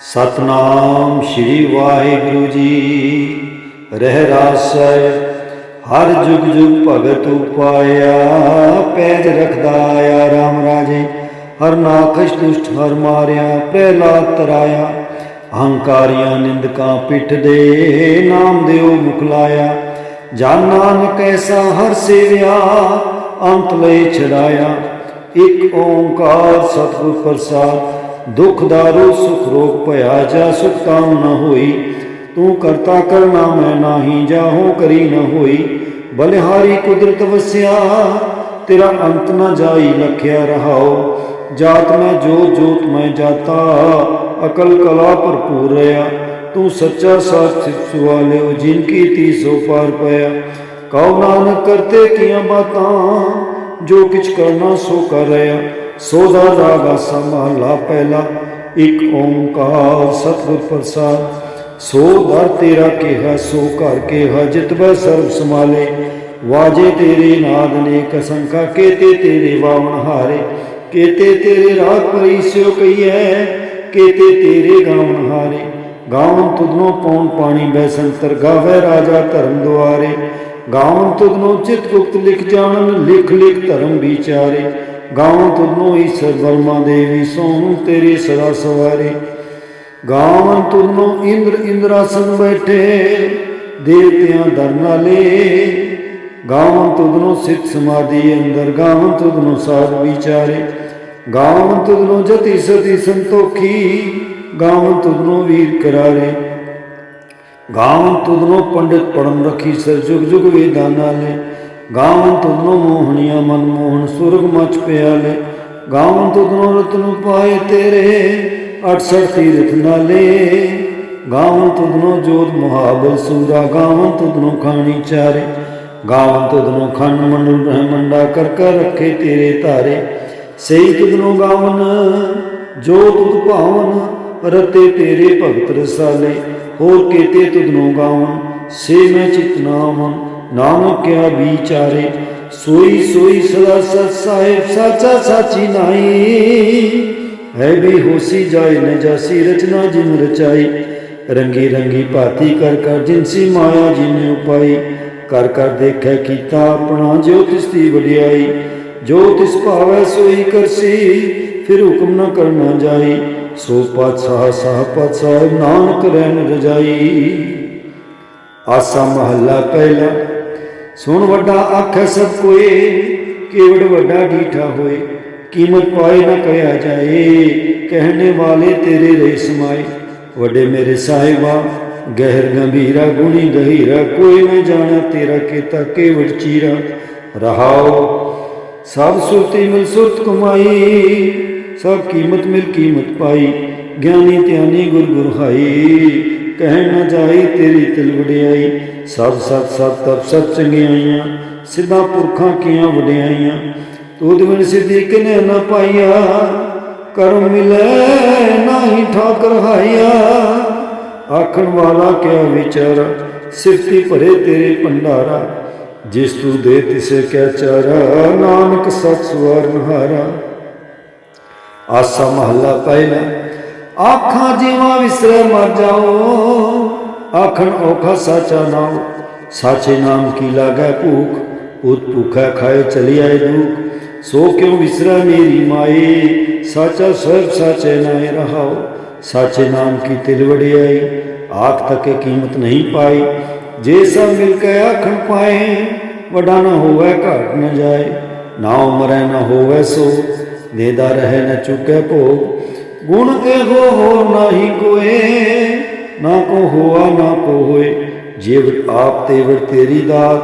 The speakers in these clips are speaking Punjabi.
ਸਤਨਾਮ ਸ੍ਰੀ ਵਾਹਿਗੁਰੂ ਜੀ। ਰਹਿ ਰਾਸੈ, ਹਰ ਜੁਗ ਜੁਗ ਭਗਤ ਉਪਾਇਆ। ਪੈਜ ਰਖਦਾ ਆਇਆ RAM ਰਾਜੇ, ਹਰ ਨਾਖਸ਼ ਦੁਸ਼ਟ ਹਰ ਮਾਰਿਆ, ਪ੍ਰਹਿਲਾਦ ਤਰਾਇਆ। ਅਹੰਕਾਰੀਆਂ ਨਿੰਦਕਾਂ ਪਿੱਠ ਦੇ, ਨਾਮ ਦਿਓ ਮੁਖ ਲਾਇਆ ਜਨ ਨਾਨਕ ਐਸਾ ਹਰ ਸੇਵਿਆ, ਅੰਤ ਲਈ ਛਡਾਇਆ। ਇਕ ਓੰਕਾਰ ਸਤਿਗੁਰ ਪ੍ਰਸਾਦ ਦੁਖ ਦਾਰੂ, ਸੁਖ ਰੋਗ ਭਇਆ, ਜਾ ਸੁਖ ਕਾਮ ਨ ਹੋਈ। ਤੂੰ ਕਰਤਾ ਕਰਨਾ ਮੈਂ ਨਾਹੀ ਜਾਹੋ ਕਰੀ ਨ ਹੋਈ। ਬਲਿਹਾਰੀ ਕੁਦਰਤ ਵਸਿਆ, ਤੇਰਾ ਅੰਤ ਨ ਜਾਈ, ਲਖਿਆ ਰਹਾਓ। ਜਾਤ ਮੈਂ ਜੋਤ ਜੋਤ ਮੈਂ ਜਾਤਾ, ਅਕਲ ਕਲਾ ਭਰਪੂਰ ਰਿਆ ਤੂੰ ਸੱਚਾ ਸਾਚ ਸੁਆਲਿਓ ਜਿਨ ਕੀ ਤੀ ਸੋ ਪਾਰ ਪਿਆ। ਕਉ ਨਾਨਕ, ਕਰਤੇ ਕੀਆਂ ਬਾਤਾਂ, ਜੋ ਕਿਛ ਕਰਨਾ ਸੋ ਕਰ ਰਿਆ ਸੋ ਦਾ ਰਾਗਾ ਸਮਹਲਾ ਪਹਿਲਾ ਇੱਕ ਓੰਕਾਰ ਸਤਿਗੁਰ ਪ੍ਰਸਾਦ। ਸੋ ਦਰ ਤੇਰਾ ਕਿਹਾ, ਸੋ ਘਰ ਕਿਹਾ ਜਿਤਬੈ ਸਰਬ ਸਮਾਲੇ ਵਾਜੇ ਤੇਰੇ ਨਾਦ ਨੇ ਕਸੰਕਾ ਕੇਤੇ ਤੇਰੇ ਵਾਵਣ ਹਾਰੇ। ਕੇਤੇ ਤੇਰੇ ਰਾਗ ਪਰੀਸਿਓ ਕਈਐ ਕੇਤੇ ਤੇਰੇ ਗਾਵਣ ਹਾਰੇ। ਗਾਵਨ ਤੁਧਨੋ ਪੌਣ ਪਾਣੀ ਬੈਸੰਤਰ ਗਾਵੇ ਰਾਜਾ ਧਰਮ ਦੁਆਰੇ। ਗਾਵਨ ਤੁਧਨੋ ਚਿਤ ਗੁਪਤ ਲਿਖ ਜਾਣਨ, ਲਿਖ ਲਿਖ ਧਰਮ ਵਿਚਾਰੇ। ਗਾਵਨ ਤੁਧਨੋ ਈਸ਼ਰ ਬਰਮਾ ਦੇਵੀ ਸੋਹਣ ਤੇਰੇ ਸਦਾ ਸਵਾਰੀ। ਗਾਵਨ ਤੁਧਨੋ ਇੰਦਰ ਇੰਦਰਾਸਨ ਬੈਠੇ, ਦੇਵਤਿਆਂ ਦਰ ਨਾਲੇ। ਗਾਵਨ ਤੁਦਨੋ ਸਿੱਖ ਸਮਾਧੀ ਅੰਦਰ ਗਾਵਨ ਤੁਦਨੋ ਸਾਧ ਵਿਚਾਰੇ। ਗਾਵਨ ਤੁਧਨੋ ਜਤੀ ਸਤੀ ਸੰਤੋਖੀ ਗਾਵਨ ਤੁਦਨੋ ਵੀਰ ਕਰਾਰੇ। ਗਾਵਨ ਤੁਦਨੋ ਪੰਡਿਤ ਪੜਮ ਰਖੀ ਸਰ ਜੁਗ ਜੁਗ ਵੇਦਾਂ ਨਾਲੇ। ਗਾਵਨ ਤੁਧਨੋ ਮੋਹਣੀਆਂ ਮਨ ਮੋਹਨ ਸੁਰਗ ਮਚ ਪਿਆਲੇ। ਗਾਵਨ ਤੁਧਨੋ ਰਤਨ ਪਾਏ ਤੇਰੇ 68 ਤੀਰਥ ਨਾਲੇ। ਗਾਵਨ ਤੁਧਨੋ ਜੋਤ ਮੁਹਾਬਲ ਸੂਰਾ ਗਾਵਨ ਤੁਧਨੋ ਖਾਣੀ ਚਾਰੇ। ਗਾਵਨ ਤੁਧਨੋ ਖੰਡ ਮੰਡਲ ਰਹਿ ਮੰਡਾ ਕਰ ਕਰ ਰੱਖੇ ਤੇਰੇ ਧਾਰੇ। ਸਹੀ ਤੁਧਨੋ ਗਾਵਨ, ਜੋ ਤੁਧ ਭਾਵਨ, ਰਤੇ ਤੇਰੇ ਭਗਤ ਰਸਾਲੇ। ਹੋਰ ਕੇਤੇ ਤੁਧਨੋ ਗਾਵਨ, ਸੇ ਮੈਂ ਚਿਤਨਾਮਨ ਨਾਨਕ ਕਿਆ ਵਿਚਾਰੇ? ਸੋਈ ਸੋਈ ਸਦਾ ਸਤ ਸਾਹਿਬ, ਸਾਚਾ ਸਾਚੀ ਨਾਈ ਹੈ ਵੀ ਹੋਸੀ ਜਾਏ, ਨ ਰਚਨਾ ਜਿਨ ਰਚਾਈ। ਰੰਗੀ ਰੰਗੀ ਭਾਤੀ ਕਰ ਕਰ ਜਿਨਸੀ ਮਾਇਆ ਜਿਨ ਉਪਾਈ। ਕਰ ਕਰ ਦੇਖੈ ਕੀਤਾ ਆਪਣਾ, ਜੋ ਤਿਸ ਦੀ ਵਡਿਆਈ। ਜੋ ਤਿਸ ਭਾਵੈ ਸੋਈ ਕਰਸੀ, ਫਿਰ ਹੁਕਮ ਨਾ ਕਰਨਾ ਜਾਈ। ਸੋ ਪਾਤਸ਼ਾਹ, ਸਾਹ ਪਾਤਸ਼ਾਹ, ਨਾਨਕ ਰਹਿਣ ਰਜਾਈ। ਆਸਾ ਮਹੱਲਾ ਪਹਿਲਾ ਸੁਣ ਵੱਡਾ ਆਖੈ ਸਭ ਕੋਏ, ਕੇਵੜ ਵੱਡਾ ਢੀਠਾ ਹੋਏ। ਕੀਮਤ ਪਾਏ ਨਾ ਕਹਿਆ ਜਾਏ ਕਹਿਣੇ ਵਾਲੇ ਤੇਰੇ ਰਹਿ ਸਮਾਏ। ਵੱਡੇ ਮੇਰੇ ਸਾਹਿਬਾ, ਗਹਿਰ ਗੰਭੀਰਾ, ਗੁਣੀ ਗਹੀਰਾ ਕੋਈ ਨਾ ਜਾਣਾ ਤੇਰਾ ਕੀਤਾ ਕੇਵੜ ਚੀਰਾ। ਰਹਾਓ, ਸਭ ਸੁਰਤੀ ਮਿਲ ਸੁਰਤ ਕਮਾਈ, ਸਭ ਕੀਮਤ ਮਿਲ ਕੀਮਤ ਪਾਈ। ਗਿਆਨੀ ਧਿਆਨੀ ਗੁਰ ਗੁਰ ਹਾਈ। ਕਹਿ ਨਾ ਜਾਈ, ਤੇਰੀ ਤਿਲ ਵਡਿਆਈ। ਸਭ ਸਤ ਸਤ, ਤਪ ਸਤ ਚੰਗਿਆਈਆਂ ਸਿੱਧਾ ਪੁਰਖਾਂ ਕੀਆਂ ਵਡਿਆਈਆਂ। ਤੂੰ ਬਿਨ ਸਿੱਧੀ ਕਿਨੇ ਨਾ ਪਾਈਆ। ਕਰਮ ਮਿਲੇ ਨਾਹੀ ਠਾਕਰ ਹਾਈਆ ਆਖਣ ਵਾਲਾ ਕਿਆ ਵਿਚਾਰਾ? ਸਿਫਤੀ ਭਰੇ ਤੇਰੇ ਭੰਡਾਰਾ। ਜਿਸ ਤੂੰ ਦੇ ਤਿਸੇ ਕਿਆ ਚਾਰਾ? ਨਾਨਕ ਸਤ ਸਵਰਨ ਹਾਰਾ। ਆਸਾ ਮਹੱਲਾ ਪਹਿਲਾ। ਆਖਾਂ ਜਿਵਾ ਵਿਸਰੇ ਮਰ ਜਾਓ, ਆਖਣ ਔਖਾ ਸਾਚਾ ਨਾਮ ਸਾਚੇ ਨਾਮ ਕੀ ਲਾਗੈ ਭੂਖ ਉਤ ਭੁਖੈ ਖਾਏ ਚਲੀ ਆਏ ਦੁਖ। ਸੋ ਕਿਉ ਵਿਸਰੈ ਮੇਰੀ ਮਾਏ, ਸਾਚਾ ਸਰਬ ਸਾਚੇ ਨਾਏ ਰਹਾਓ ਸਾਚੇ ਨਾਮ ਕੀ ਤਿਲ ਵਡਿਆਈ ਆਖ ਤੱਕੇ ਕੀਮਤ ਨਹੀਂ ਪਾਈ। ਜੇ ਸਭ ਮਿਲ ਕੇ ਆਖਣ ਪਾਏ, ਵਡਾ ਨਾ ਹੋਵੇ ਘਾਟ ਨਾ ਜਾਏ। ਨਾ ਉਮਰੈ ਨਾ ਹੋਵੇ ਸੋ ਦੇਦਾ ਰਹੇ ਨਾ ਚੁੱਕੇ ਭੋਗ। ਗੁਣ ਇਹੋ ਹੋ ਨਾਹੀ ਕੋਏ, ਨਾ ਕੋ ਹੋਆ, ਨਾ ਕੋ ਹੋਏ। ਜਿਵ ਆਪ ਤੇ ਤੇਰੀ ਦਾਤ,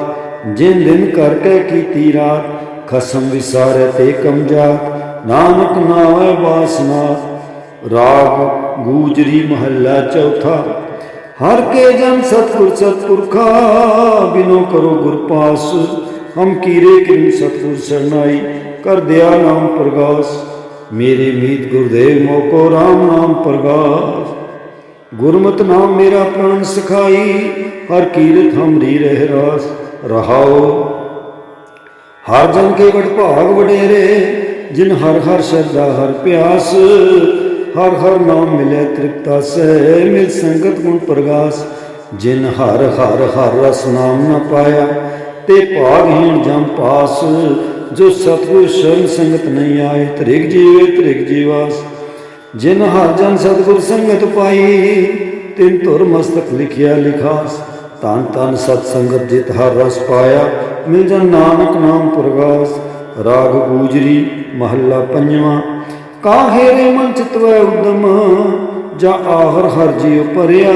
ਜਿਨ ਦਿਨ ਕਰਕੇ ਕੀਤੀ ਰਾਤ, ਖਸਮ ਵਿਸਾਰੇ ਤੇ ਕਮ ਨਾਨਕ ਨਾਵੇਂ ਬਾਸਨਾ ਰਾਗ ਗੂਜਰੀ ਮਹੱਲਾ ਚੌਥਾ। ਹਰ ਕੇ ਜਨ ਸਤਿਗੁਰ ਸਤਿਪੁਰਖਾ, ਬਿਨੋ ਕਰੋ ਗੁਰ ਪਾਸ। ਹਮ ਕੀਰੇ ਕਿਨ ਸਤਿਗੁਰ ਸਰਨਾਈ, ਕਰ ਦਿਆ ਨਾਮ ਪ੍ਰਗਾਸ। ਮੇਰੇ ਮੀਤ ਗੁਰਦੇਵ ਮੋਕੋ RAM ਨਾਮ ਪ੍ਰਗਾਸ। ਗੁਰਮਤਿ ਨਾਮ ਮੇਰਾ ਪ੍ਰਾਨ ਸਖਾਈ, ਹਰ ਕੀਰਤ ਹਮਰੀ ਰਹਿ ਰਾਸ। ਰਹਾਓ। ਹਰ ਜਨ ਕੇ ਵਡ ਭਾਗ ਵਡੇਰੇ, ਜਿਨ ਹਰ ਹਰ ਸ਼ਰਧਾ, ਹਰ ਪਿਆਸ। ਹਰ ਹਰ ਨਾਮ ਮਿਲੇ ਤ੍ਰਿਪਤਾ ਸਹਿ, ਮਿਲ ਸੰਗਤ ਗੁਣ ਪ੍ਰਗਾਸ। ਜਿਨ ਹਰ ਹਰ ਹਰ ਰਸ ਨਾਮ ਨ ਪਾਇਆ, ਤੇ ਭਾਗਹੀਣ ਜਮ ਪਾਸ। ਜੋ ਸਤਿਗੁਰ ਸ਼ਰਨ ਸੰਗਤ ਨਹੀਂ ਆਏ, ਤ੍ਰਿਗ ਜੀਵੇ, ਤ੍ਰਿਗ ਜੀਵਾਸ। ਜਿਨ ਹਰ ਜਨ ਸਤਿਗੁਰ ਸੰਗਤ ਪਾਈ, ਤਿਨ ਧੁਰ ਮਸਤਕ ਲਿਖਿਆ ਲਿਖਾਸ। ਤਨ ਤਨ ਸਤ ਸੰਗਤ ਜਿਤ ਹਰ ਰਸ ਪਾਇਆ, ਮਿਲ ਜਨ ਨਾਨਕ ਨਾਮ ਪ੍ਰਗਾਸ। ਰਾਗ ਗੂਜਰੀ, ਮਹੱਲਾ ਪੰਜਵਾਂ। ਕਾਹੇ ਰੇ ਮਨ ਚਿਤਵੈ ਉਦਮ, ਜਾ ਆਹਰ ਹਰ ਜੀਉ ਭਰਿਆ।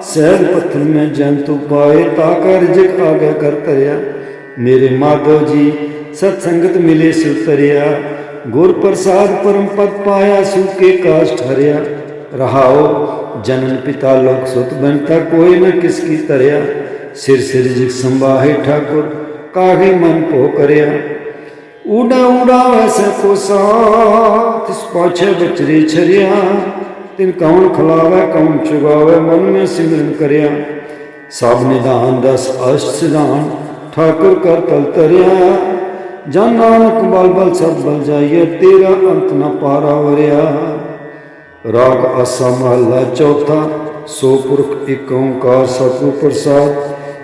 ਸਹਿਜ ਪੱਥਰ ਮੈਂ ਜੰਤੂ ਪਾਏ, ਤਾ ਕਰ ਜਿਕ ਆਗੇ ਕਰ ਤਰਿਆ ਮੇਰੇ ਮਾਧਵ ਜੀ ਸਤ ਸੰਗਤ ਮਿਲੇ ਸੁਤਰਿਆ ਗੁਰ ਪ੍ਰਸਾਦ ਪਰਮ ਪਦ ਪਾਇਆ ਸੁਕੇ ਕਾਸ਼ਟ ਹਰਿਆ। ਰਹਾਓ ਜਨਨ ਪਿਤਾ ਲੋਕ ਸੁਤ ਬੰਤਾ, ਕੋਈ ਨ ਕਿਸ ਕੀ ਤਰਿਆ ਸਿਰ ਸਿਰ ਜਿਕ ਸੰਭਾਹੇ ਠਾਕੁਰ, ਕਾਹੇ ਮਨ ਭੋ ਕਰਿਆ। ਊੜਾ ਊੜਾ ਵੈਸੇ ਕੋਸਾ ਤਿਸ ਪਾਛੇ ਬਚਰੀ ਛਰਿਆ। ਤਿਨ ਕੌਣ ਖਲਾਵੇ, ਕੌਣ ਚੁਗਾਵੇ ਮਨ ਮੈਂ ਸਿਮਰਨ ਕਰਿਆ। ਸਭ ਨਿਧਾਨ ਦਸ ਅਸ਼ਟ ਸਿਧਾਨ, ਠਾਕੁਰ ਕਰ ਤਲ ਤਰਿਆ ਜਨ ਨਾਨਕ ਬਲ ਬਲ ਸਭ ਬਲ ਜਾਈਏ, ਤੇਰਾ ਅੰਤ ਨ ਪਾਰਾ ਵਰਿਆ। ਰਾਗ ਆਸਾ ਮਹੱਲਾ ਚੌਥਾ, ਸੋ ਪੁਰਖ ਏਕ ਓੰਕਾਰ ਸਤਿਗੁਰ ਪ੍ਰਸਾਦ।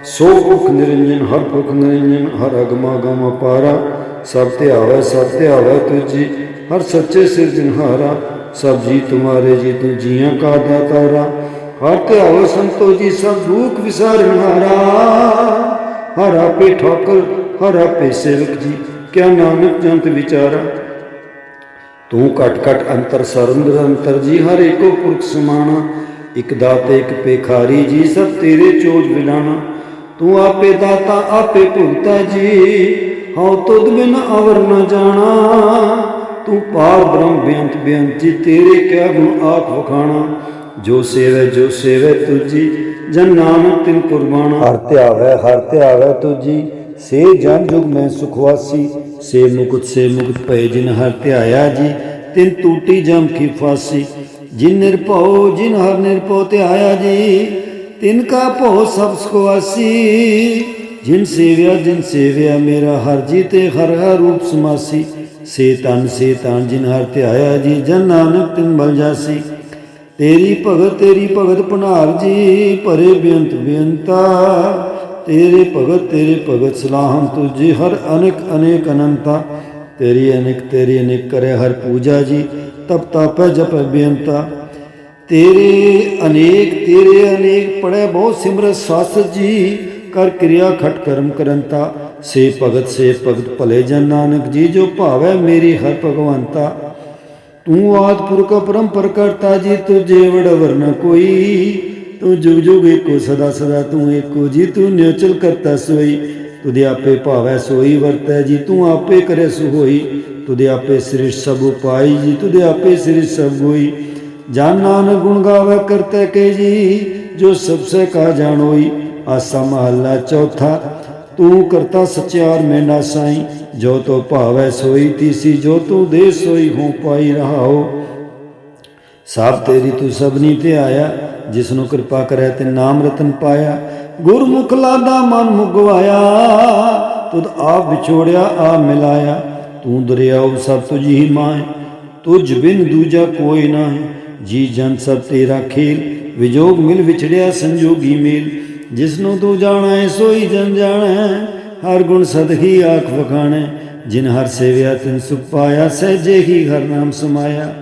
ਸੋ ਪੁਰਖ ਨਿਰੰਜਨ, ਹਰ ਪੁਰਖ ਨਿਰੰਜਨ, ਹਰ ਅਗਮਾ ਗਮ ਅਪਾਰਾ ਸਭ ਤੇ ਆਵੇ, ਸਭ ਤੇ ਆਵੇ ਤੁਜੀ ਹਰ ਸੱਚੇ ਸਿਰਜਨਹਾਰਾ ਸਭ ਜੀ ਤੁਮਾਰੇ ਜੀ ਤੂੰ ਜੀਆਂ ਕਾ ਦਾਤਾਰਾ। ਹਰ ਤੇ ਆਵੇ ਸੰਤੋ ਜੀ, ਸਭ ਦੁਖ ਵਿਸਾਰਨਹਾਰਾ ਹਰ ਆਪੇ ਠੋਕਰ, ਹਰ ਆਪੇ ਸੇਵਕ ਜੀ ਕਿਆ ਨਾਨਕ ਜੰਤ ਵਿਚਾਰਾ? ਤੂੰ ਘਟ ਘਟ ਅੰਤਰ ਸਰੰਦਰ ਅੰਤਰ ਜੀ, ਹਰ ਏਕੋ ਪੁਰਖ ਸਮਾਣਾ। ਇਕ ਦਾਤੇ, ਇਕ ਪੇਖਾਰੀ ਜੀ, ਸਭ ਤੇਰੇ ਚੋਜ ਵਿਲਾਣਾ। ਤੂੰ ਆਪੇ ਦਾਤਾ, ਆਪੇ ਭੁਗਤਾ ਜੀ, ਹਉ ਤੁਧ ਬਿਨ ਅਵਰ ਨ ਜਾਣਾ। ਤੂੰ ਪਾਰ ਬ੍ਰਹਮ ਬੇਅੰਤ ਬੇਅੰਤ ਜੀ, ਤੇਰੇ ਕਿਆ ਗੁਣ ਆਖ ਵਖਾਣਾ। ਜੋ ਸੇਵੈ ਜੋ ਸੇਵੈ ਤੁਜੀ ਜਨ ਨਾਨਕ ਤਿਨ ਕੁਰਬਾਨਾ ਹਰ ਧਿਆਵੈ ਹਰ ਧਿਆਵੈ ਤੁਜੀ ਸੇ ਜਨ ਜੁਗ ਮੈਂ ਸੁਖਵਾਸੀ ਸੇ ਮੁਕਤ ਸੇ ਮੁਕਤ ਭਏ ਜਿਨ ਹਰ ਧਿਆਇਆ ਜੀ, ਤਿਨ ਟੂਟੀ ਜਮ ਕੀ ਫਾਸੀ। ਜਿਨ ਨਿਰਭਉ, ਜਿਨ ਹਰ ਨਿਰਭਉ ਧਿਆਇਆ ਜੀ, ਤਿਨ ਕਾ ਭਉ ਸਭ ਸੁਖਵਾਸੀ ਜਿਨ ਸੇਵਿਆ ਜਿਨ ਸੇਵਿਆ ਮੇਰਾ ਹਰ ਜੀ ਤੇ ਹਰ ਹਰ ਰੂਪ ਸਮਾਸੀ। ਸੇ ਤਨ ਸੇ ਤਨ ਜਿਨ ਹਰ ਧਿਆਇਆ ਜੀ, ਜਨ ਨਾਨਕ ਤਿਨ ਬਲ ਜਾਸੀ। ਤੇਰੀ ਭਗਤ ਤੇਰੀ ਭਗਤ ਭਨਾਰ ਜੀ, ਭਰੇ ਬੇਅੰਤ ਬੇਅੰਤਾ। ਤੇਰੇ ਭਗਤ ਤੇਰੇ ਭਗਤ ਸਲਾਹਮ ਤੁਜੀ ਹਰ ਅਨੇਕ ਅਨੇਕ ਅਨੰਤਾ। ਤੇਰੀ ਅਨੇਕ ਤੇਰੀ ਅਨੇਕ ਕਰੇ ਹਰ ਪੂਜਾ ਜੀ, ਤਪ ਤਾਪੈ ਜਪੈ ਬੇਅੰਤਾ। ਤੇਰੇ ਅਨੇਕ ਤੇਰੇ ਅਨੇਕ ਪੜੈ ਬਹੁ ਸਿਮਰਤ ਸਾਸਤ ਜੀ, ਕਰ ਕਿਰਿਆ ਖਟ ਕਰਮ ਕਰੰਤਾ। ਸੇ ਭਗਤ ਸੇ ਭਗਤ ਭਲੇ ਜਨ ਨਾਨਕ ਜੀ, ਜੋ ਭਾਵੈ ਮੇਰੀ ਹਰ ਭਗਵੰਤਾ। ਤੂੰ ਆਦ ਪੁਰਖ ਪਰੰਪਰ ਕਰਤਾ ਜੀ, ਤੁਝੇ ਵੜ ਵਰਨ ਕੋਈ। ਤੂੰ ਜੁਗ ਜੁਗ ਏਕੋ ਸਦਾ ਸਦਾ ਤੂੰ ਏਕੋ ਜੀ, ਤੂੰ ਨਿਚਲ ਕਰਤਾ ਸੋਈ। ਤੁਦੇ ਆਪੇ ਭਾਵੈ ਸੋਈ, ਵਰਤੈ ਜੀ, ਤੂੰ ਆਪੇ ਕਰੇ ਸੋ ਤੁਦੇ ਆਪੇ ਸ੍ਰਿਸ਼ ਸਭ ਉਪਾਈ ਜੀ, ਤੁਦੇ ਆਪੇ ਸ੍ਰਿਸ਼ ਸਭ ਹੋਈ ਜਾਨ ਨਾਨਕ ਗੁਣ ਗਾਵੇ, ਕਰਤੇ ਕੇ ਜੀ, ਜੋ ਸਭ ਸੇ ਕਾ ਜਾਣੋਈ। ਆਸਾ ਮਹੱਲਾ ਚੌਥਾ, ਤੂੰ ਕਰਤਾ ਸਚਿਆਰ ਮੈਂ ਨਾ ਸਾਈ। ਜੋ ਤੋ ਭਾਵੈ ਸੋਈ, ਤੀਸੀ ਜੋ ਤੂੰ ਦੇ ਸੋਈ ਹੋ ਪਾਈ ਰਹਾਓ। ਸਭ ਤੇਰੀ ਤੂੰ ਸਭਨੀ ਤੇ ਆਇਆ ਜਿਸ ਨੂੰ ਕਿਰਪਾ ਕਰੈ ਤੇ ਨਾਮ ਰਤਨ ਪਾਇਆ, ਗੁਰਮੁਖ ਲਾਦਾ ਮਨ ਮੁਗਵਾਇਆ, ਤੁਧ ਆਪ ਵਿਛੋੜਿਆ ਆ ਮਿਲਾਇਆ। ਤੂੰ ਦਰਿਆਉ ਸਭ ਤੁਝ ਹੀ ਮਾਏ ਤੁਝ ਬਿਨ ਦੂਜਾ ਕੋਈ ਨਾ ਹੈ ਜੀ ਜਨ ਸਭ ਤੇਰਾ ਖੇਲ, ਵਿਜੋਗ ਮਿਲ ਵਿਛੜਿਆ ਸੰਜੋਗੀ ਮੇਲ। ਜਿਸ ਨੂੰ ਤੂੰ ਜਾਣੈ, ਸੋਈ ਜਨ ਜਾਣੈ, ਹਰ ਗੁਣ ਸਦ ਹੀ ਆਖ ਵਖਾਣੈ। ਜਿਨ ਹਰ ਸੇਵਿਆ ਤਿਨ ਸੁਖ ਪਾਇਆ, ਸਹਿਜੇ ਹੀ ਹਰ ਨਾਮ ਸਮਾਇਆ।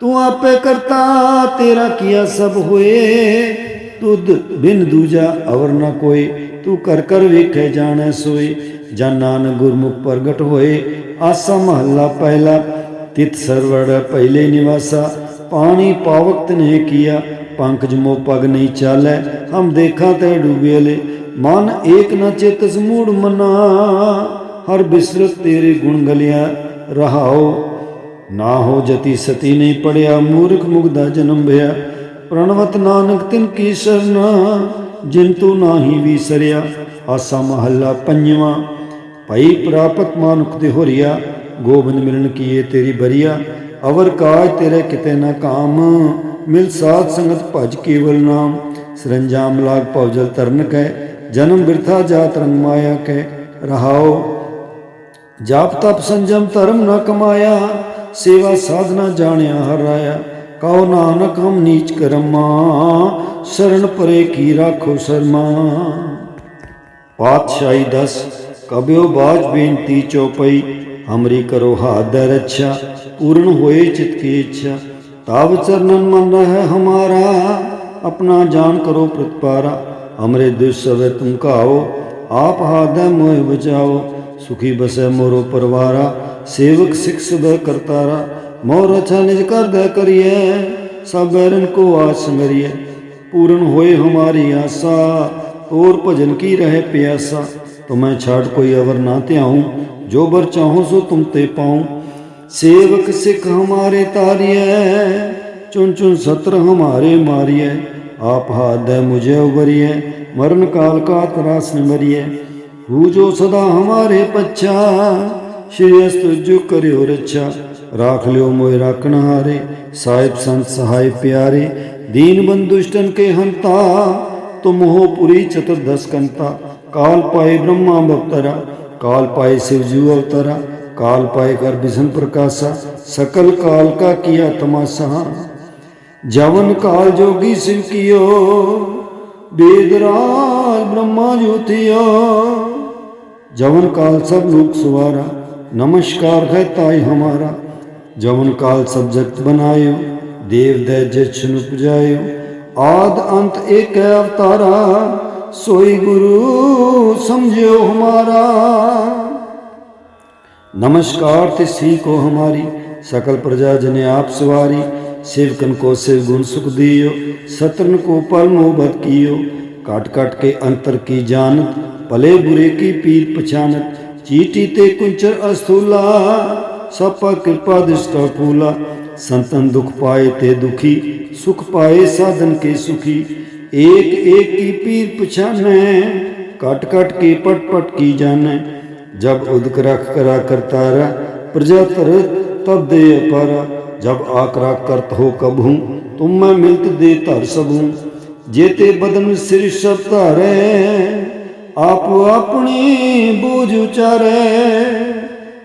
ਤੂੰ ਆਪੇ ਕਰਤਾ, ਤੇਰਾ ਕੀਆ ਸਭ ਹੋਏ। ਤੁਧ ਬਿਨ ਦੂਜਾ ਅਵਰ ਨ ਕੋਈ, ਤੂੰ ਕਰ ਕਰ ਵੇਖੇ ਜਾਣੈ ਸੋਈ ਜਨ ਨਾਨਕ ਗੁਰਮੁਖ ਪ੍ਰਗਟ ਹੋਏ, ਆਸਾ ਮਹੱਲਾ ਪਹਿਲਾ। ਤਿਤ ਸਰਵੜ ਪਹਿਲੇ ਨਿਵਾਸਾ, ਪਾਣੀ ਪਾਵਕਤ ਨੇ ਕੀਆ। ਪੰਕਜ ਮੋ ਪਗ ਨਹੀਂ ਚਾਲੈ, ਹਮ ਦੇਖਾਂ ਤੇ ਡੂਬੇਲੇ ਮਨ ਏਕ ਨ ਚਿਤ ਸਮੂੜ ਮਨਾ, ਹਰ ਬਿਸਰਤ ਤੇਰੇ ਗੁਣ ਗਲਿਆ। ਰਹਾਓ ਨਾ ਹੋ ਜਤੀ ਸਤੀ ਨਹੀਂ ਪੜਿਆ, ਮੂਰਖ ਮੁਗਦਾ ਜਨਮ ਭਇਆ। ਪ੍ਰਣਵਤ ਨਾਨਕ ਤਿਨ ਕੀ ਸਰਨਾ, ਜਿਨ ਤੂੰ ਨਾਹੀ ਵਿਸਰਿਆ। ਆਸਾ ਮਹੱਲਾ ਪੰਜਵਾਂ, ਭਈ ਪ੍ਰਾਪਤ ਮਾਨੁਖ ਦੇ ਹੋਰੀਆ, ਗੋਬਿੰਦ ਮਿਲਣ ਕੀਏ ਤੇਰੀ ਬਰੀਆ। ਅਵਰ ਕਾਜ ਤੇਰੇ ਕਿਤੇ ਨਾ ਕਾਮ, ਮਿਲ ਸਾਧ ਸੰਗਤ ਭਜ ਕੇਵਲ ਨਾਮ। ਸਰੰਜਾਮ ਲਾਗ ਭਉਜਲ ਤਰਨ ਕੈ, ਜਨਮ ਬਿਰਥਾ ਜਾਤ ਰੰਗ ਮਾਇਆ ਕੈ। ਰਹਾਓ ਜਾਪ ਤਪ ਸੰਜਮ ਧਰਮ ਨਾ ਕਮਾਇਆ। ਸੇਵਾ ਸਾਧਨਾ ਜਾਣਿਆ ਹਰ ਰਾਇਆ ਕਉ ਨਾਨਕ ਹਮ ਨੀਚ ਕਰਮਾ, ਸ਼ਰਨ ਪਰੇ ਕੀ ਰਾਖੋ ਸ਼ਰਮਾ। ਪਾਤਸ਼ਾਹੀ ਦਸ, ਕਬਿਓ ਬਾਜ ਬੇਨਤੀ ਚਉਪਈ ਹਮਰੀ ਕਰੋ ਹਾਥ ਦਰ ਪੂਰਨ ਹੋਏ ਚਿਤ ਕੀ ਇੱਛਾ। ਤਾਵ ਚਰਨਨ ਮਨ ਰਹਿ ਹਮਾਰਾ, ਆਪਣਾ ਜਾਨ ਕਰੋ ਪ੍ਰਤਪਾਰਾ। ਹਮਰੇ ਦੁਸ਼ ਸਵੇ ਤੁਮ ਕਾਓ ਆਪ ਹਾਦੈ ਮੋਹਿ ਬਚਾਓ, ਸੁਖੀ ਬਸੈ ਮੋਰੋ ਪਰਵਾਰਾ। ਸੇਵਕ ਸਿੱਖ ਸਬੈ ਕਰਤਾਰਾ ਮੋਹ ਰਚਾ ਨਿਜ ਕਰਦਾ ਕਰੀਏ ਸਭ ਬੈਰਨ ਕੋ ਆਸ ਮਰੀਏ ਪੂਰਨ ਹੋਏ ਹਮਾਰੀ ਆਸਾ ਔਰ ਭਜਨ ਕੀ ਰਹੇ ਪਿਆਸਾ। ਤੁਮੈ ਛਾੜ ਕੋਈ ਅਵਰ ਨਾ ਧਿਆਉ, ਜੋ ਬਰ ਚਾਹੋ ਸੋ ਤੁਮ ਤੇ ਪਾਉ। ਸੇਵਕ ਸਿੱਖ ਹਮਾਰੇ ਤਾਰਿਐ ਚੁਨ ਚੁਨ ਸਤਰ ਹਮਾਰੇ ਮਾਰਿਐ। ਆਪ ਹਾਦੈ ਮੁਝੇ ਉਬਰੀਐ, ਮਰਨ ਕਾਲ ਕਾ ਤਰਾਸ ਨਿਮਰੀਐ ਹੂ ਜੋ ਸਦਾ ਹਮਾਰੇ ਪੱਛਾ ਸ਼੍ਰੀ ਅਸ ਕਰਿਓ ਰੱਛਾ, ਰਾਖ ਲਿਓ ਮੋਏ ਰਾਖਣ ਹਾਰੇ, ਸਾਹਿਬ ਸੰਤ ਸਹਾਇ ਪਿਆਰੇ, ਦੀਨ ਬੰਦੁਸ਼ਟਨ ਕੇ ਹੰਤਾ, ਤੁਮ ਹੋ ਪੁਰੀ ਚਤੁਰਦਸ ਕੰਤਾ, ਕਾਲ ਪਾਏ ਬ੍ਰਹਮਾ ਭਗਤਰਾ ਕਾਲ ਪਾਏ ਸਿਵ ਜੂ ਅਵਤਾਰਾ, ਕਾਲ ਪਾਏ ਕਰ ਬਿਸ਼ਨ ਪ੍ਰਕਾਸ਼ਾ, ਸਕਲ ਕਾਲ ਕਾ ਕੀਆ ਤਮਾਸ਼ਾ। ਜਵਨ ਕਾਲ ਜੋਗੀ ਸਿਵ ਕੀਓ ਬੇਦਰਾਜ ਬ੍ਰਹਮਾ ਜੋਤਿਆ। ਜਵਨ ਕਾਲ ਸਭ ਲੋਕ ਸੁਵਾਰਾ सुवारा नमस्कार है ताई हमारा जवन काल सब जगत बनायो देव दै जछन उपजायो आद अंत एक है अवतारा सोई गुरु समझो हमारा नमस्कार तिसी को हमारी सकल प्रजा जने आप सवारी सेवकन को शिव गुण सुख दियो सत्रन को पल मोहब्बत कियो काट काट के अंतर की जानत भले बुरे की पीर पछानत ਚੀਟੀ ਤੇ ਕੁੰਚਰ ਅਸਥੂਲਾ ਸਭਾ ਕਿਰਪਾ ਦਿਸਟਾ ਫੂਲਾ। ਸੰਤਨ ਦੁਖ ਪਾਏ ਤੇ ਦੁਖੀ, ਸੁਖ ਪਾਏ ਸਾਧਨ ਕੇ ਸੁਖੀ। ਏਕ ਏਕ ਕੀ ਪੀਰ ਪਛਾਨੈ ਕਟ ਕਟ ਕੇ ਪਟ ਪਟ ਕੀ ਜਾਣੈ। ਜਬ ਉਦਕ ਰਖ ਕਰਾ ਕਰਤਾਰਾ, ਪ੍ਰਜਾ ਤਰ ਤਬ ਦੇ ਅਪਾਰਾ। ਜਬ ਆਕਰਾ ਕਰਤ ਹੋ ਕਬੂ ਤੁਮ ਮੈਂ ਮਿਲਤ ਦੇ ਧਰ ਸਭੂ। ਜੇਤੇ ਬਦਨ ਸਿਰ ਸਭ ਧਾਰੈ ਆਪ ਆਪਣੀ ਬੂਝ ਉਚਾਰੇ।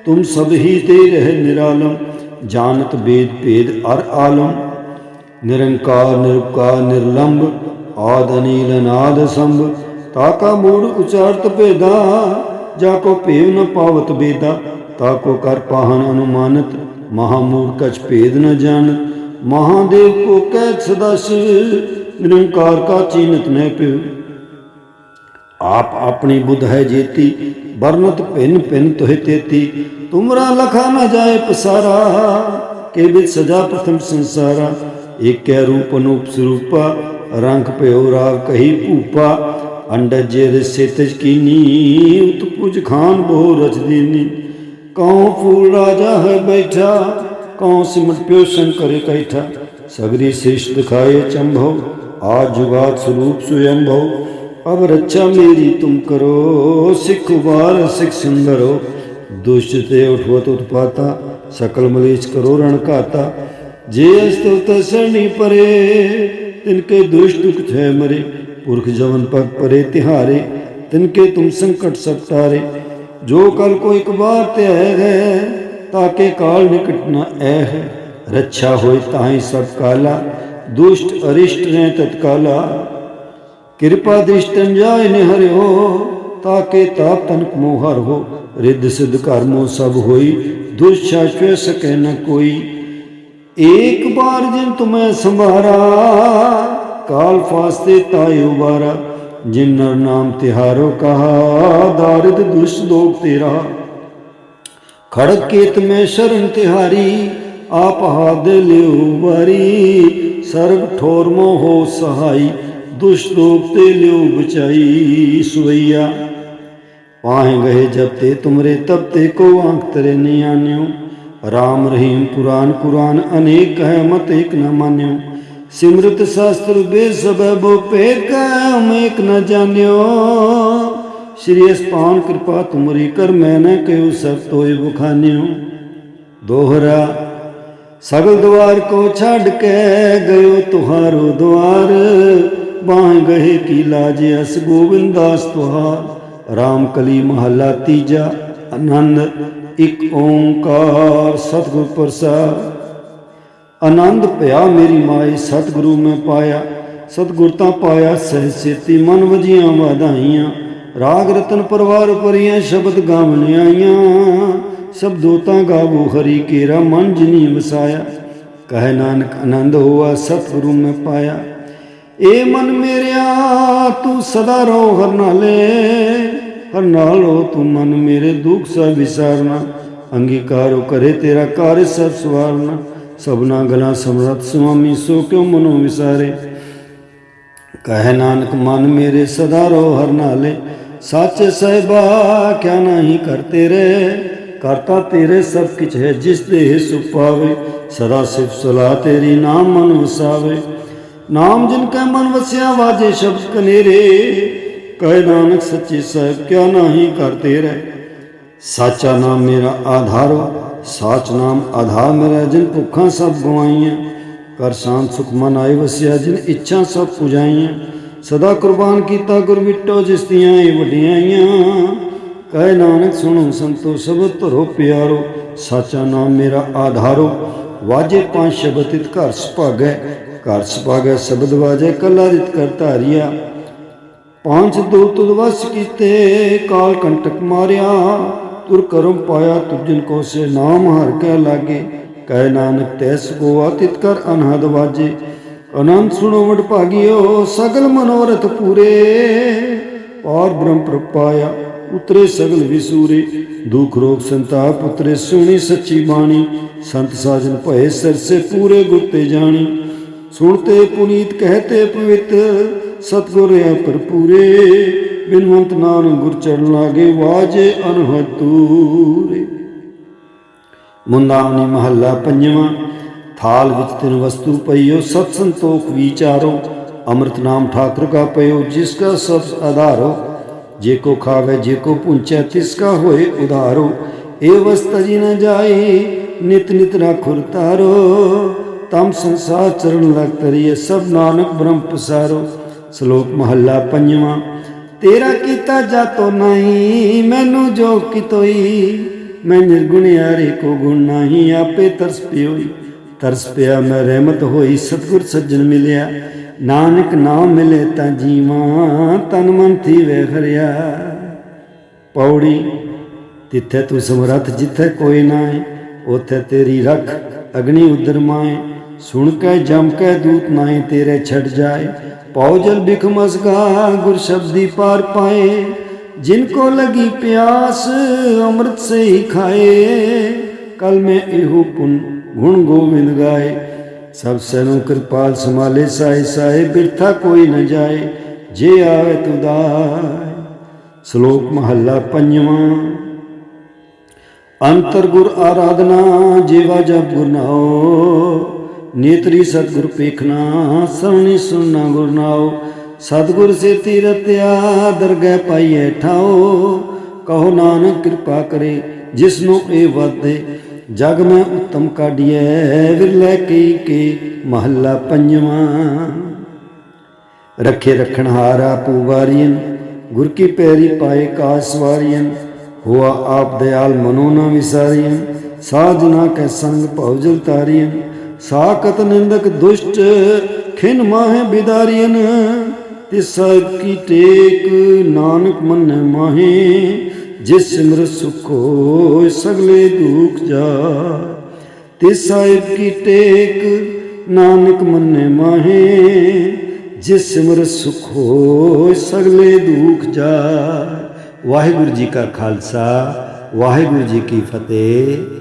ਤੁਮ ਸਭ ਹੀ ਤੇ ਰਹਿ ਨਿਰਾਲਮ, ਜਾਣਤ ਬੇਦ ਭੇਦ ਅਰ ਆਲਮ। ਨਿਰੰਕਾਰ ਨਿਰੁਪਕਾਰ ਨਿਰਲੰਭ ਆਦ, ਅਨੀਲ, ਅਨਾਦ, ਸੰਭ। ਤਾਕਾ ਮੂੜ ਉਚਾਰਤ ਭੇਦਾ, ਜਾ ਕੋ ਭੇਵ ਨ ਪਾਵਤ ਬੇਦਾ। ਤਾ ਕੋ ਕਰ ਪਾਹਨ ਅਨੁਮਾਨਤ, ਮਹਾ ਮੂੜ ਕਛ ਭੇਦ ਨ ਜਾਣ ਮਹਾਦੇਵ ਕੋ ਕਹਿ ਸਦਾ ਸਿਵ ਨਿਰੰਕਾਰ ਕਾ ਚੀਨਤ ਨਹਿ ਪਿਉ। ਆਪ ਆਪਣੀ ਬੁੱਧ ਹੈ ਜੀਤੀ, ਵਰਨਤ ਭਿੰਨ ਭਿੰਨ ਤੋਹਿ ਤੇਤੀ। ਤੁਮਰਾ ਲਖਾ ਨਾ ਜਾਏ ਪਸਾਰਾ, ਕੇ ਬਿਦ ਸਦਾ ਪ੍ਰਥਮ ਸੰਸਾਰਾ। ਏਕੈ ਰੂਪ ਅਨੂਪ ਸਰੂਪਾ, ਰੰਗ ਭਇਓ ਰਾਗ ਕਹੀ ਭੂਪਾ। ਅੰਡਰ ਜੇ ਰਿਸੇ ਤਜ ਕੀਨੀ ਉਤ ਪੁਜ ਖਾਨ ਬਹੁ ਰਚ ਦੀਨੀ। ਕਉ ਫੂਲ ਰਾਜਾ ਹੈ ਬੈਠਾ, ਕਉ ਸਿਮਟ ਪਿਓ ਸ਼ੰਕਰ ਕੈਠਾ। ਸਗਰੀ ਸ੍ਰਿਸ਼ਟ ਦਿਖਾਏ ਚੰਭੋ ਆਜ ਜੁਗਾਤ ਸਰੂਪ ਸੁਯੰਭੋ। ਅਬ ਰੱਛਾ ਮੇਰੀ ਤੁਮ ਕਰੋ, ਸਿੱਖ ਵਾਰ, ਸਿੱਖ ਸੁੰਦਰੋ। ਦੁਸ਼ਟ ਤੇ ਉਠਵਤ ਉਤਪਾਤਾ, ਸਕਲ ਮਲੀਚ ਕਰੋ ਰਣ ਘਾਤਾ। ਜੇ ਅਸਤਵ ਤਸਣੀ ਪਰੇ, ਤਿਨ ਕੇ ਦੁਸ਼ਟ ਦੁਖ ਥੈ ਮਰੇ। ਪੁਰਖ ਜਵਨ ਪਰ ਪਰੇ ਤਿਹਾਰੇ, ਤਿਨ ਕੇ ਤੁਮ ਸੰਕਟ ਸਤਾਰੇ ਜੋ ਕਲ ਕੋ ਇੱਕ ਬਾਰ ਤੇ ਹੈ, ਤਾਂ ਕੇ ਕਾਲ ਨਿਕਟ ਨਾ ਐ ਹੈ। ਰੱਛਾ ਹੋਏ ਤਾਂ ਹੀ ਸਭ ਕਾਲਾ, ਦੁਸ਼ਟ ਅਰਿਸ਼ਟ ਨੇ ਤਤਕਾਲਾ। ਕਿਰਪਾ ਦ੍ਰਿਸ਼ਟਨ ਜਾਇ ਨਿਹਰਿਓ, ਤਾਕੇ ਤਾਪ ਤਨਕ ਮੋਹ ਹਰ ਹੋ। ਰਿੱਧ ਸਿਧ ਕਰਮੋ ਸਭ ਹੋਈ ਦੁਸ਼ਾ ਚੁਇ ਸਕੈ ਨ ਕੋਈ। ਏਕ ਬਾਰ ਜਿਨ ਤੁਮੈ ਸੰਭਾਰਾ, ਕਾਲ ਫਾਸਤੇ ਤਾਇ ਉਬਾਰਾ। ਜਿਨ ਨਾਮ ਤਿਹਾਰੋ ਕਹਾ, ਦਾਰਿਦ ਦੁਸ਼ ਲੋਕ ਤੇਰਾ। ਖੜਕ ਕੇਤ ਮੈਂ ਸ਼ਰਨ ਤਿਹਾਰੀ, ਆਪ ਹਾਦ ਲਿਉ ਵਾਰੀ। ਸਰਬ ਠੋਰ ਮੋ ਹੋ ਸਹਾਈ। ਦੁਸ਼ਟ ਤੇ ਲਿਓ ਬਚਾਈ ਸਵਈਆ। ਪਾਹੇ ਗਏ ਜਬ ਤੇ ਤੁਮਰੇ ਤਬ ਤੇ ਕੋ ਆਂਖ ਤਰੇ ਨਿਆਨਿਓ ਰਾਮ ਰਹੀਮ ਕੁਰਾਨ ਕੁਰਾਨ ਅਨੇਕ ਹੈ ਮਤ ਇੱਕ ਨਾ ਮਾਨਿਓ। ਸਿਮਰਤ ਸ਼ਾਸਤਰ ਬੇਸਬ ਬੋ ਭੇਦ ਕਾ ਮੇਕ ਨ ਜਾਣਿਓ। ਸ੍ਰੀ ਅਸਪਾਨ ਕਿਰਪਾ ਤੁਮਰੀ ਕਰ ਮੈਂ ਨ ਕਹਿਉ ਸਭ ਤੋਇ ਬੁਖਾਨਿਓ ਦੋਹਰਾ, ਸਗਲ ਦਵਾਰ ਕੋ ਛੱਡ ਕੇ ਗਇਓ ਤੁਹਾਰੋ ਦਵਾਰ ਪਾਹ ਗਏ ਕੀ ਲਾਜ ਅਸ ਗੋਬਿੰਦਾਸ ਤੁਹਾਰ। RAM ਕਲੀ ਮਹੱਲਾ ਤੀਜਾ ਆਨੰਦ ਇੱਕ ਓੰਕਾਰ ਸਤਿਗੁਰ ਪ੍ਰਸਾਦ। ਆਨੰਦ ਭਇਆ ਮੇਰੀ ਮਾਈ ਸਤਿਗੁਰੂ ਮੈਂ ਪਾਇਆ। ਸਤਿਗੁਰ ਤਾਂ ਪਾਇਆ ਸਹਿ ਸੇਤੀ ਮਨ ਵਜੀਆਂ ਵਧਾਈਆਂ। ਰਾਗ ਰਤਨ ਪਰਵਾਰ ਪਰੀਆਂ ਸ਼ਬਦ ਗਾਵਣ ਆਈਆਂ। ਸਬਦੋ ਤਾਂ ਗਾਵੋ ਹਰੀ ਕੇਰਾ, ਮਨ ਜਿਨੀ ਵਸਾਇਆ। ਕਹਿ ਨਾਨਕ, ਆਨੰਦ ਹੋਆ, ਸਤਿਗੁਰੂ ਮੈਂ ਪਾਇਆ। ਏ ਮਨ ਮੇਰਿਆ, ਤੂੰ ਸਦਾ ਰਹੋ ਹਰ ਨਾਲੇ ਹਰ ਨਾਲੋ ਤੂੰ ਮਨ ਮੇਰੇ ਦੁੱਖ ਸਭ ਵਿਸਾਰਨਾ। ਅੰਗੀਕਾਰੋ ਕਰੇ ਤੇਰਾ ਕਾਰਜ ਸਭ ਸਵਾਰਨਾ। ਸਭਨਾ ਗਲਾ ਸਮਰਤ ਸੁਆਮੀ, ਸੋ ਕਿਉ ਮਨੋ ਵਿਸਾਰੇ? ਕਹਿ ਨਾਨਕ, ਮਨ ਮੇਰੇ ਸਦਾ ਰਹੋ ਹਰ ਨਾਲੇ ਸੱਚ ਸਹਿਬਾ, ਕਿਆ ਨਹੀਂ ਕਰ ਤੇਰੇ? ਕਰਤਾ ਤੇਰੇ ਸਭ ਕਿਛ ਹੈ, ਜਿਸ ਦੇ ਸੁਖ ਪਾਵੇ। ਸਦਾ ਸਿਫ ਸਲਾਹ ਤੇਰੀ ਨਾਮ ਮਨ ਵਸਾਵੇ। ਨਾਮ ਜਿਨ ਕੈ ਮਨ ਵਸਿਆ ਵਾਜੇ ਸ਼ਬਦ ਕਨੇਰੇ, ਕਹੇ ਨਾਨਕ ਸੱਚੀ ਸਾਹਿਬ ਕਿਆ ਨਹੀਂ ਕਰਤੇ ਰਹਿ। ਸਾਚਾ ਨਾਮ ਮੇਰਾ ਆਧਾਰੋ ਸਾਚ ਨਾਮ ਆਧਾਰ ਮੇਰਾ ਜਿਨ ਭੁੱਖਾਂ ਸਭ ਗਵਾਈਆਂ। ਕਰ ਸ਼ਾਂਤ ਸੁਖ ਮਨ ਆਏ ਵਸਿਆ, ਜਿਨ ਇੱਛਾ ਸਭ ਪੁਜਾਈਆਂ। ਸਦਾ ਕੁਰਬਾਨ ਕੀਤਾ ਗੁਰ ਵਿਟੋ ਜਿਸ ਦੀਆਂ ਇਹ ਵਡਿਆਈਆਂ ਕਹਿ ਨਾਨਕ ਸੁਣੋ ਸੰਤੋ, ਸਭ ਧਰੋ ਪਿਆਰੋ। ਸਾਚਾ ਨਾਮ ਮੇਰਾ ਆਧਾਰੋ, ਵਾਜੇ ਪੰਜ ਸ਼ਬਦ ਇਤ ਘਰ ਸੁਭਾਗੈ। ਘਰ ਸੁਭਾਗੈ ਸ਼ਬਦ ਵਾਜੇ, ਕੱਲਾ ਰਿਤ ਕਰ ਧਾਰਿਆ। ਪੰਜ ਦੋ ਤੁਧ ਵਸ ਕੀਤੇ, ਕਾਲ ਕੰਟਕ ਮਾਰਿਆ। ਤੁਰ ਕਰਮ ਪਾਇਆ ਤੁਜਨ ਕੋ ਸੇ ਨਾਮ ਹਰ ਕੇ ਲਾਗੇ। ਕਹਿ ਨਾਨਕ, ਤੈਸ ਕੋ ਆਤਿਤ ਕਰ ਅਨਹਦ ਵਾਜੇ। ਅਨੰਤ ਸੁਣੋ ਵਡ ਭਾਗਿਓ, ਸਗਲ ਮਨੋਰਥ ਪੂਰੇ। ਪਾਰ ਬ੍ਰਹਮ ਪ੍ਰਪਾਇਆ ਉਤਰੇ ਸਗਲ ਵਿਸੂਰੇ। ਦੁਖ ਰੋਗ ਸੰਤਾਪ ਉਤਰੇ, ਸੁਣੀ ਸੱਚੀ ਬਾਣੀ। ਸੰਤ ਸਾਜਨ ਭਏ ਸਰਸੇ ਪੂਰੇ ਗੁਰ ਤੇ ਜਾਣੀ। ਸੁਣਤੇ ਪੁਨੀਤ ਕਹਤੇ ਪਵਿੱਤ ਸਤਗੁਰ ਹੈ ਭਰਪੂਰੇ, ਬਿਨਵੰਤ ਨਾਨਕ ਗੁਰ ਚਰਨ ਲਾਗੇ ਵਾਜੇ ਅਨਹਤੂਰੇ ਮੁੰਦਾਵਨੀ ਮਹੱਲਾ ਪੰਜਵਾਂ, ਥਾਲ ਵਿੱਚ ਤਿੰਨ ਵਸਤੂ ਪਈਓ, ਸਤ ਸੰਤੋਖ ਵਿਚਾਰੋ, ਅੰਮ੍ਰਿਤ ਨਾਮ ਠਾਕੁਰ ਕਾ ਪਇਓ ਜਿਸ ਕਾ ਸਭ ਆਧਾਰੋ, ਜੇ ਕੋ ਖਾਵੇ, ਜੇ ਕੋ ਪੁੰਚੈ, ਤਿਸ ਕਾ ਹੋਏ ਉਧਾਰੋ। ਇਹ ਵਸਤ ਜੀ ਨ ਜਾਏ, ਨਿਤ ਨਿਤ ਰਾਖੁਰ ਤਾਰੋ ਤਮ ਸੰਸਾਰ ਚਰਨ ਲਗ ਤਰੀਏ ਸਭ ਨਾਨਕ ਬ੍ਰਹਮ ਪਸਾਰੋ, ਸ਼ਲੋਕ ਮਹੱਲਾ ਪੰਜਵਾਂ। ਤੇਰਾ ਕੀਤਾ ਜਾਤੋ ਨਹੀਂ, ਮੈਨੂੰ ਜੋ ਕਿਤੋਈ, ਮੈਂ ਨਿਰਗੁਣ ਯਾਰੇ ਕੋ ਗੁਣ ਨਹੀਂ, ਆਪੇ ਤਰਸ ਪਿਓਈ। ਤਰਸ ਪਿਆ ਮੈਂ ਰਹਿਮਤ ਹੋਈ, ਸਤਗੁਰ ਸੱਜਣ ਮਿਲਿਆ। ਨਾਨਕ ਨਾਮ ਮਿਲੇ ਤਾਂ ਜੀਵਾਂ, ਤਨ ਮਨ ਥੀ ਵੇ ਖਰਿਆ ਪੌੜੀ, ਤਿੱਥੇ ਤੂੰ ਸਮਰੱਥ, ਜਿੱਥੇ ਕੋਈ ਨਾ ਹੈ ਉਥੇ ਤੇਰੀ ਰਖ, ਅਗਨੀ ਉਦਰ ਮਾਏ ਸੁਣ ਕੇ, ਜਮ ਕੇ, ਦੂਤ ਨਾਏ ਤੇਰੇ ਛੱਡ ਜਾਏ। ਪਉ ਜਲ ਬਿਖ ਮਸਗਾ ਗੁਰ ਸ਼ਬਦੀ ਪਾਰ ਪਾਏ। ਜਿਨ ਕੋ ਲਗੀ ਪਿਆਸ, ਅੰਮ੍ਰਿਤ ਸੇ ਹੀ ਖਾਏ। ਕਲ ਮੈਂ ਇਹੋ ਪੁਨ, ਗੁਣ ਗੋਵਿੰਦ ਗਾਏ। ਸਭ ਸੈਨੋ ਕਿਰਪਾਲ ਸਮਾਲੇ ਸਾਏ ਸਾਏ, ਬਿਰਥਾ ਕੋਈ ਨ ਜਾਏ। ਜੇ ਆਵੇ ਤੁਦਾਇ ਸ਼ਲੋਕ ਮਹੱਲਾ ਪੰਜਵਾਂ। ਅੰਤਰ ਗੁਰ ਆਰਾਧਨਾ, ਜੀਵਾ ਜਪ ਗੁਰਨਾਓ ਨੇਤਰੀ ਸਤਿਗੁਰ ਪੇਖਣਾ ਸਵਣੀ ਸੁਣਨਾ ਗੁਰਨਾਓ ਸਤਿਗੁਰ ਸੇ ਤੀਰਤਿਆ ਦਰਗਹਿ ਪਾਈਐ ਠਾਓ ਕਹੋ ਨਾਨਕ ਕਿਰਪਾ ਕਰੇ, ਜਿਸ ਨੂੰ ਇਹ ਵਾਦੇ ਜਗ ਮੈਂ ਉਤਮ ਕਾਢੀਐ, ਵਿਰਲੇ ਕਈ ਕੇ ਮਹੱਲਾ ਪੰਜਵਾਂ। ਰਖੇ ਰਖਣ ਹਾਰਾ ਪੂਵਾਰੀਨ ਗੁਰ ਕੀ ਪੈਰੀ ਪਾਏ ਕਾਸ ਵਾਰੀਨ ਹੁਆ ਆਪ ਦਇਆਲ ਮਨੋ ਨਾ ਵਿਸਾਰੀਨ ਸਾਜਨਾ ਕੈ ਸੰਗ ਭਉਜਲ ਤਾਰੀਨ ਸਾਕਤ ਨਿੰਦਕ ਦੁਸ਼ਟ, ਖਿਨ ਮਾਹੇ ਬਿਦਾਰੀਨ ਤਿਸ ਸਾਹਿਬ ਕੀ ਟੇਕ ਨਾਨਕ ਮਨ ਮਾਹੇ, ਜਿਸ ਸਿਮਰ ਸੁਖੋ ਸਗਲੇ ਦੁਖ ਜਾ। ਤਿਸ ਸਾਹਿਬ ਕੀ ਟੇਕ ਨਾਨਕ ਮੰਨੇ ਮਾਹੇ, ਜਿਸ ਸਿਮਰ ਸੁਖ ਹੋਇ ਸਗਲੇ ਦੁਖ ਜਾ। ਵਾਹਿਗੁਰੂ ਜੀ ਕਾ ਖਾਲਸਾ, ਵਾਹਿਗੁਰੂ ਜੀ ਕੀ ਫਤਿਹ।